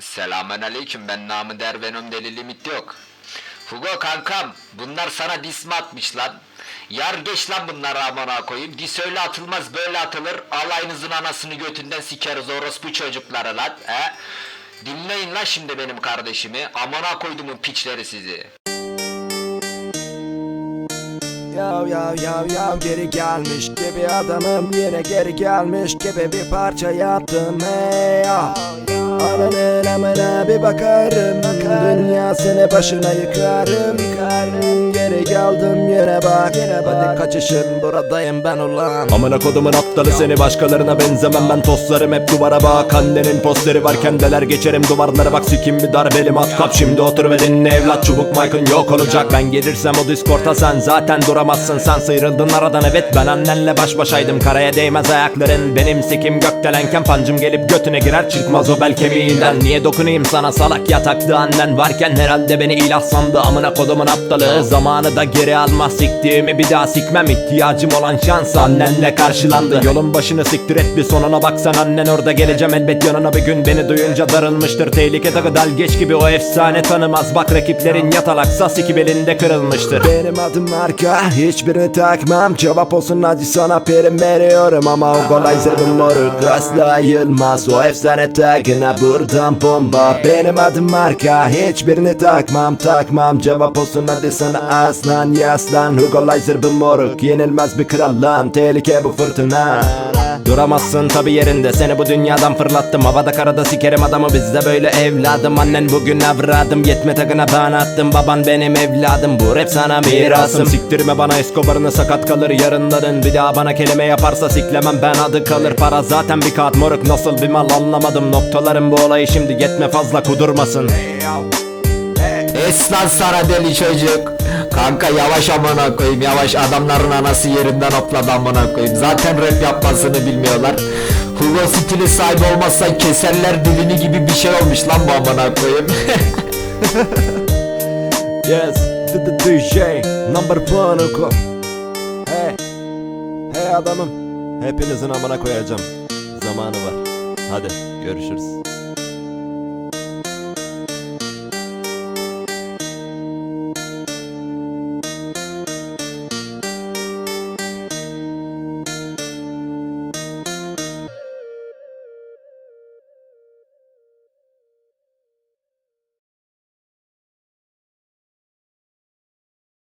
Selamun aleyküm ben namı der benim deli limit yok. Hugo kankam bunlar sana dis mi atmış lan? Yar geç lan bunları amına koyayım. Dis öyle atılmaz böyle atılır. Alayınızın anasını götünden sikeriz orospu çocukları lan. He? Dinleyin lan şimdi benim kardeşimi. Amına koydumun piçleri sizi. Yav yav yav yav geri gelmiş gibi adamım yine geri gelmiş gibi bir parça yaptım hey ya Ananın amına bir bakarım Dünyasını başına yıkarım Geri geldim yine bak. Hadi kaçışın buradayım ben ulan. Amına kodumun aptalı seni başkalarına benzemem. Ben tostlarım hep duvara bak. Annenin posteri varken deler geçerim. Duvarlara bak sikim bir darbeli matkap Şimdi otur ve dinle evlat. Çubuk mic'ın yok olacak. Ben gelirsem o diskorta sen zaten duramazsın. Sen sıyrıldın aradan evet. Ben annenle baş başaydım. Karaya değmez ayakların. Benim sikim gökdelenken Pancım gelip götüne girer çıkmaz o bel kemiğinden. Niye dokunayım sana? Salak yatakta annen varken Herhalde beni ilah sandı. Amına kodumun aptalı Zamanı da geri almaz. Siktiğimi bir daha sikmem. İhtiyacım olan şans annenle karşılandı. Yolun başını siktir et bir sonuna baksan annen orada. Geleceğim elbet yanına bir gün. Beni duyunca darılmıştır. Tehlike takı dal geç gibi o efsane tanımaz. Bak rakiplerin yatalaksa siki belinde kırılmıştır. Benim adım marka hiçbirini takmam. Cevap olsun hadi sana prim veriyorum. Ama o kolay zırhım moruk asla yılmaz. O efsane tagına buradan bomba. Benim adım marka hiçbirini takmam. Takmam. Cevap olsun hadi sana aslan yaslan Hugo zırhım moruk. Yenilmez bir kral lan Tehlike bu fırtına. Duramazsın tabi yerinde. Seni bu dünyadan fırlattım. Havada karada sikerim adamı. Bizde böyle evladım. Annen bugün avradım yetme takına ben attım. Baban benim evladım. Bu rap sana mirasım. Siktirme bana. Escobar'ını sakat kalır yarınların. Bir daha bana kelime yaparsa siklemem. Ben adı kalır. Para zaten bir kağıt. Moruk nasıl bir mal anlamadım. Noktalarım bu olayı şimdi yetme fazla kudurmasın. Es lan sana deli çocuk. Kanka yavaş amına koyayım yavaş adamların anası yerinden hopladı amına koyayım. Zaten rap yapmasını bilmiyorlar. Hugo stili sahibi olmazsa keserler dilini gibi bir şey olmuş lan bu amına koyayım. Yes, the, the DJ number one Hugo Hey, hey adamım Hepinizin amına koyacağım Zamanı var Hadi görüşürüz